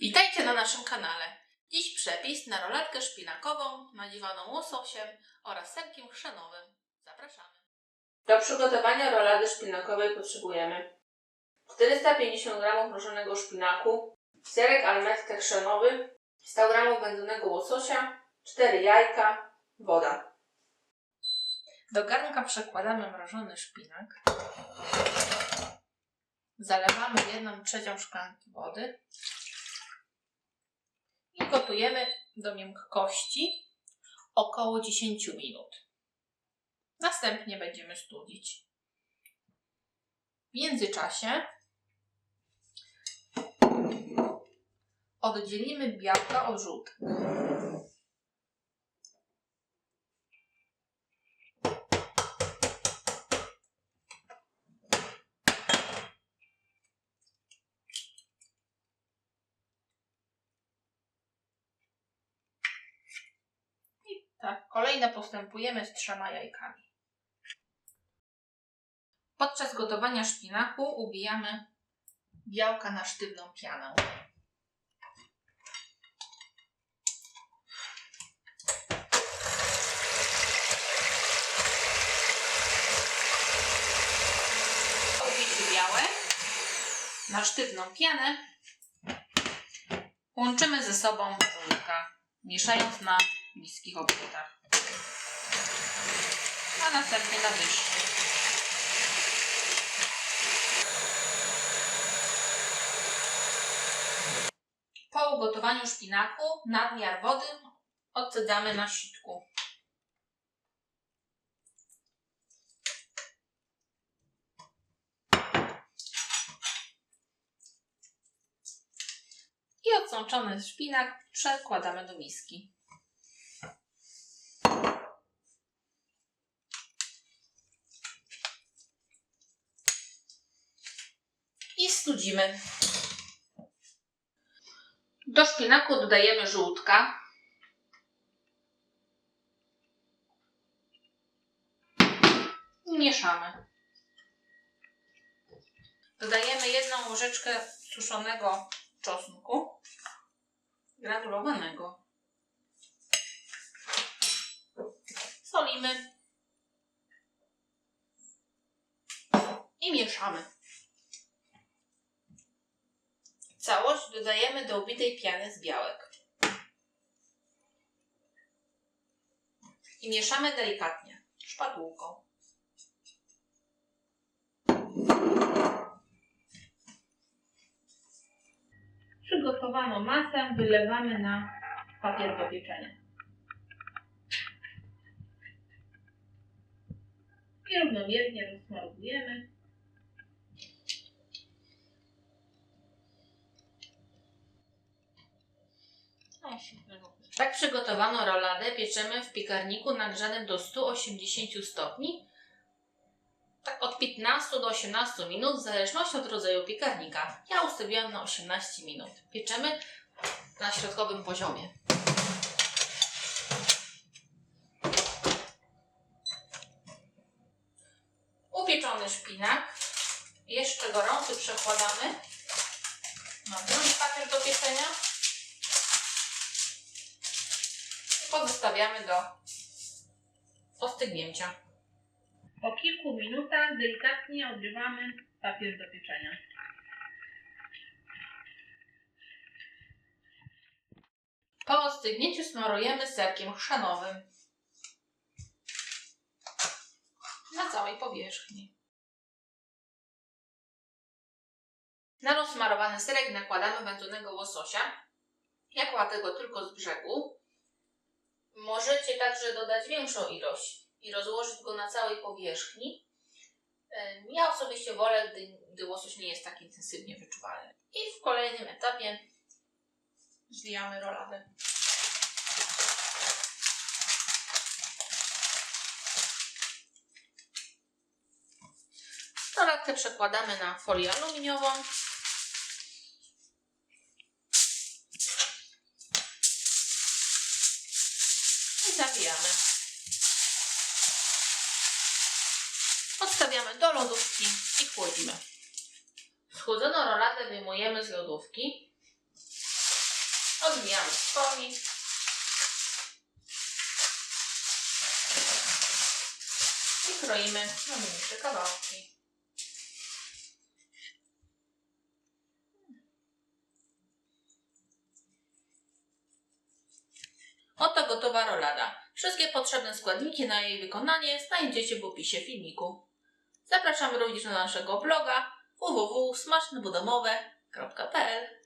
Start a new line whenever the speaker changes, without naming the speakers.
Witajcie na naszym kanale. Dziś przepis na rolatkę szpinakową nadziewaną łososiem oraz serkiem chrzanowym. Zapraszamy. Do przygotowania rolady szpinakowej potrzebujemy 450 g mrożonego szpinaku, serek almetkę chrzanowy, 100 g wędzonego łososia, 4 jajka, woda. Do garnka przekładamy mrożony szpinak. Zalewamy 1 trzecią szklanki wody gotujemy do miękkości około 10 minut. Następnie będziemy studzić. W międzyczasie oddzielimy białka od żółtek. Tak, postępujemy z trzema jajkami. Podczas gotowania szpinaku ubijamy białka na sztywną pianę. Ubity białe na sztywną pianę łączymy ze sobą żółtka, mieszając na niskich obrotach, a następnie na wyższych. Po ugotowaniu szpinaku nadmiar wody odcedzamy na sitku. I odsączony szpinak przekładamy do miski. I studzimy. Do szpinaku dodajemy żółtka. I mieszamy. Dodajemy jedną łyżeczkę suszonego czosnku granulowanego. Solimy. I mieszamy. Całość dodajemy do ubitej piany z białek. I mieszamy delikatnie szpatułką. Przygotowaną masę wylewamy na papier do pieczenia. I równomiernie rozsmarowujemy. Tak przygotowaną roladę pieczemy w piekarniku nagrzanym do 180 stopni tak od 15 do 18 minut w zależności od rodzaju piekarnika. Ja ustawiłam na 18 minut. Pieczemy na środkowym poziomie. Upieczony szpinak. Jeszcze gorący przekładamy na drugi papier do pieczenia. Pozostawiamy do ostygnięcia. Po kilku minutach delikatnie odrywamy papier do pieczenia. Po ostygnięciu smarujemy serkiem chrzanowym na całej powierzchni. Na rozsmarowany serek nakładamy wędzonego łososia. Ja kładę go tylko z brzegu. Możecie także dodać większą ilość i rozłożyć go na całej powierzchni. Em, Ja osobiście wolę, gdy, gdy łosoś nie jest tak intensywnie wyczuwalny. I w kolejnym etapie zwijamy roladę. Rolatkę przekładamy na folię aluminiową. I zawijamy. Odstawiamy do lodówki i chłodzimy. Schłodzoną roladę wyjmujemy z lodówki Odbijamy z folii. I kroimy na mniejsze kawałki. Oto gotowa rolada. Wszystkie potrzebne składniki na jej wykonanie znajdziecie w opisie filmiku. Zapraszamy również na naszego bloga www.smacznebudomowe.pl